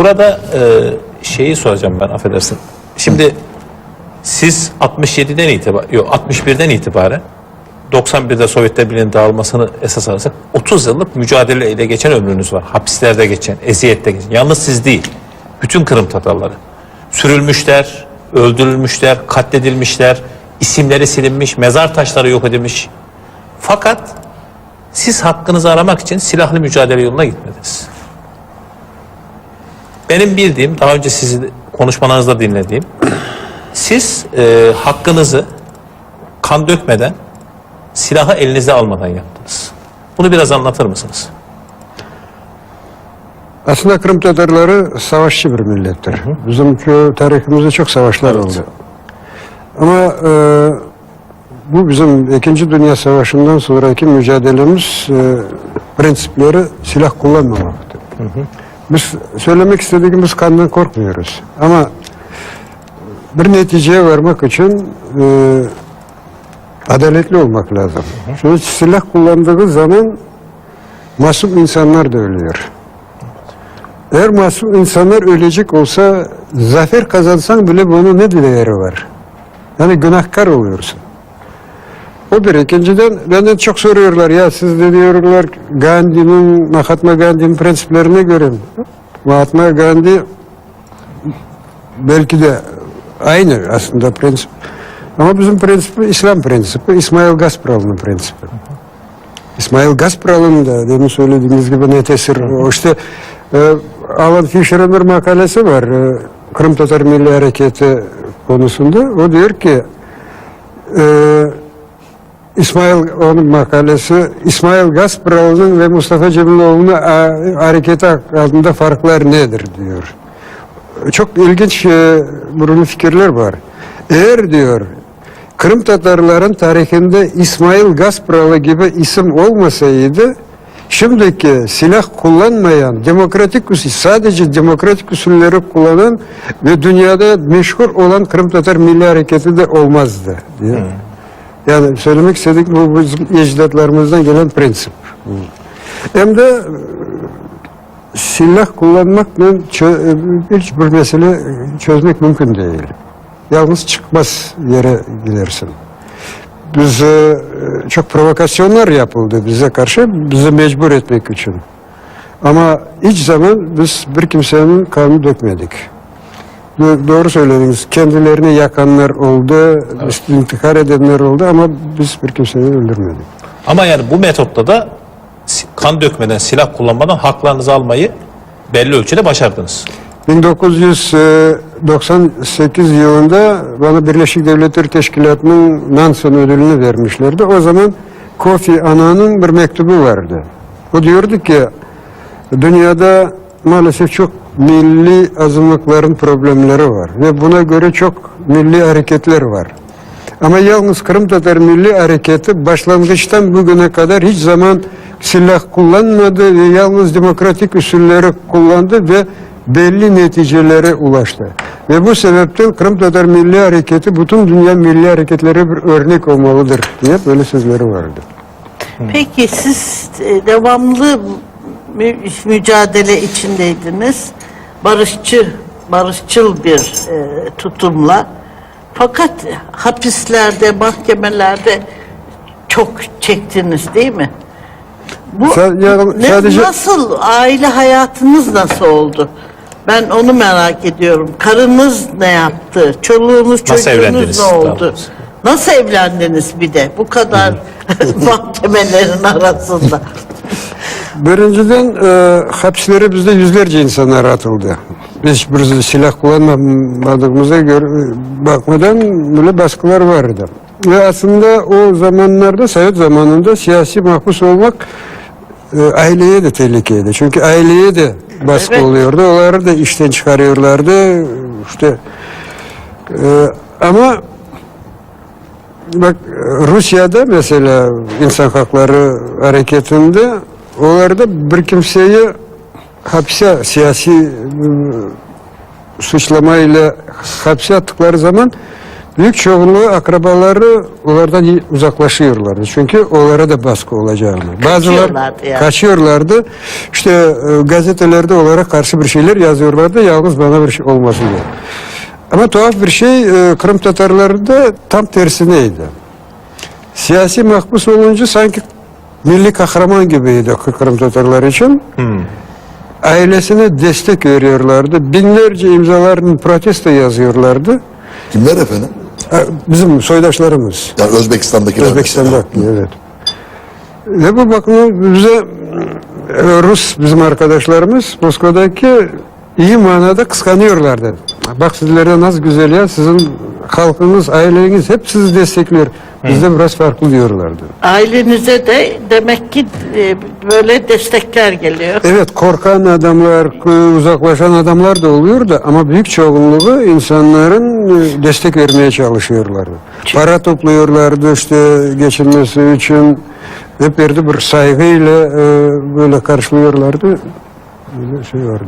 Burada e, şeyi soracağım ben affedersin. Şimdi siz 67'den itibaren, yok 61'den itibaren 91'de Sovyetler Birliği'nin dağılmasını esas alırsak 30 yıllık mücadeleyle geçen ömrünüz var. Hapislerde geçen, eziyette geçen. Yalnız siz değil. Bütün Kırım Tatarları. Sürülmüşler, öldürülmüşler, katledilmişler, isimleri silinmiş, mezar taşları yok edilmiş. Fakat siz hakkınızı aramak için silahlı mücadele yoluna gitmediniz. Benim bildiğim, daha önce sizi konuşmalarınızda dinlediğim, siz e, hakkınızı kan dökmeden, silahı elinize almadan yaptınız. Bunu biraz anlatır mısınız? Aslında Kırım Tatarları savaşçı bir millettir. Bizim şu tarihimizde çok savaşlar Evet. oldu. Ama e, bu bizim İkinci Dünya Savaşı'ndan sonraki mücadelemiz e, prensipleri silah kullanmamaktı. Biz söylemek istediğimiz kandan korkmuyoruz. Ama bir neticeye varmak için e, adaletli olmak lazım. Çünkü silah kullandığı zaman masum insanlar da ölüyor. Eğer masum insanlar ölecek olsa zafer kazansan bile bunun ne değeri var? Yani günahkar oluyorsun. O bir. İkinciden benden çok soruyorlar ya siz de diyorlar Gandhi'nin, Mahatma Gandhi'nin prensiplerine göre. Mahatma Gandhi belki de aynı aslında prensip. Ama bizim prensibi İslam prensibi, İsmail Gasparal'ın prensibi. İsmail Gasparal'ın da demin söylediğiniz gibi ne tesir. O işte e, Alan Fisher'ın bir makalesi var. E, Kırım Tatar Milli Hareketi konusunda. O diyor ki e, İsmail onun makalesi İsmail Gasparal'ın ve Mustafa Cemiloğlu'nun a- hareketi hakkında farklar nedir diyor. Çok ilginç e, bunun fikirler var. Eğer diyor Kırım Tatarların tarihinde İsmail Gasparalı gibi isim olmasaydı şimdiki silah kullanmayan, demokratik usul, sadece demokratik usulleri kullanan ve dünyada meşhur olan Kırım Tatar Milli Hareketi de olmazdı diyor. Yani söylemek istedik bu bizim ecdatlarımızdan gelen prensip. Hem de e, silah kullanmakla e, hiçbir mesele çözmek mümkün değil. Yalnız çıkmaz yere gidersin. Biz e, çok provokasyonlar yapıldı bize karşı, bizi mecbur etmek için. Ama hiç zaman biz bir kimsenin kanını dökmedik. Do- Doğru söylediniz. Kendilerini yakanlar oldu, intihar edenler oldu ama biz bir kimseyi öldürmedik. Ama yani bu metotta da kan dökmeden, silah kullanmadan haklarınızı almayı belli ölçüde başardınız. 1998 yılında bana Birleşik Devletler Teşkilatı'nın Nansen ödülünü vermişlerdi. O zaman Kofi Annan'ın bir mektubu vardı. O diyordu ki dünyada maalesef çok milli azınlıkların problemleri var ve buna göre çok milli hareketler var. Ama yalnız Kırım Tatar Milli Hareketi başlangıçtan bugüne kadar hiç zaman silah kullanmadı ve yalnız demokratik usulleri kullandı ve belli neticelere ulaştı. Ve bu sebepten Kırım Tatar Milli Hareketi bütün dünya milli hareketlere bir örnek olmalıdır diye böyle sözleri vardı. Peki siz e, devamlı mü- mücadele içindeydiniz. Barışçı, barışçıl bir e, tutumla. Fakat hapislerde, mahkemelerde çok çektiniz değil mi? Bu ne- sadece- nasıl aile hayatınız nasıl oldu? Ben onu merak ediyorum. Karınız ne yaptı? Çoluğunuz, Nasıl çocuğunuz evlendiniz ne oldu? doğrusu? Nasıl evlendiniz bir de bu kadar mahkemelerin arasında? Birinciden e, hapislere bizde yüzlerce insanlar atıldı. Biz hiçbir silah kullanmadığımıza göre bakmadan böyle baskılar vardı. Ve aslında o zamanlarda Sovyet zamanında siyasi mahpus olmak e, aileye de tehlikeydi. Çünkü aileye de baskı Evet. oluyordu. Onları da işten çıkarıyorlardı. İşte e, ama Bak Rusya'da mesela insan hakları hareketinde onlarda bir kimseyi hapse siyasi ıı, suçlamayla hapse attıkları zaman büyük çoğunluğu akrabaları onlardan uzaklaşıyorlardı. Çünkü onlara da baskı olacağını. Bazılar Kaçıyorlardı yani. kaçıyorlardı. İşte e, gazetelerde olarak karşı bir şeyler yazıyorlardı. Yalnız bana bir şey olmasın diye. Ama tuhaf bir şey e, Kırım Tatarları da tam tersineydi. Siyasi mahpus olunca sanki milli kahraman gibiydi Kırım Tatarları için. Ailesine destek veriyorlardı. Binlerce imzaların protesto yazıyorlardı. Kimler efendim? Bizim soydaşlarımız. Yani Özbekistan'dakiler. Özbekistan'da mesela. evet. Ve bu bakımdan bize e, Rus bizim arkadaşlarımız Moskova'daki iyi manada kıskanıyorlardı. Bak sizlerden az güzel ya sizin halkınız, aileniz hep sizi destekliyor. Bizde biraz farklı diyorlardı. Ailenize de demek ki e, böyle destekler geliyor. Evet korkan adamlar, e, uzaklaşan adamlar da oluyordu ama büyük çoğunluğu insanların e, destek vermeye çalışıyorlardı. Para topluyorlardı işte geçinmesi için. Hep yerde bir saygıyla e, böyle karşılıyorlardı. Böyle şey vardı.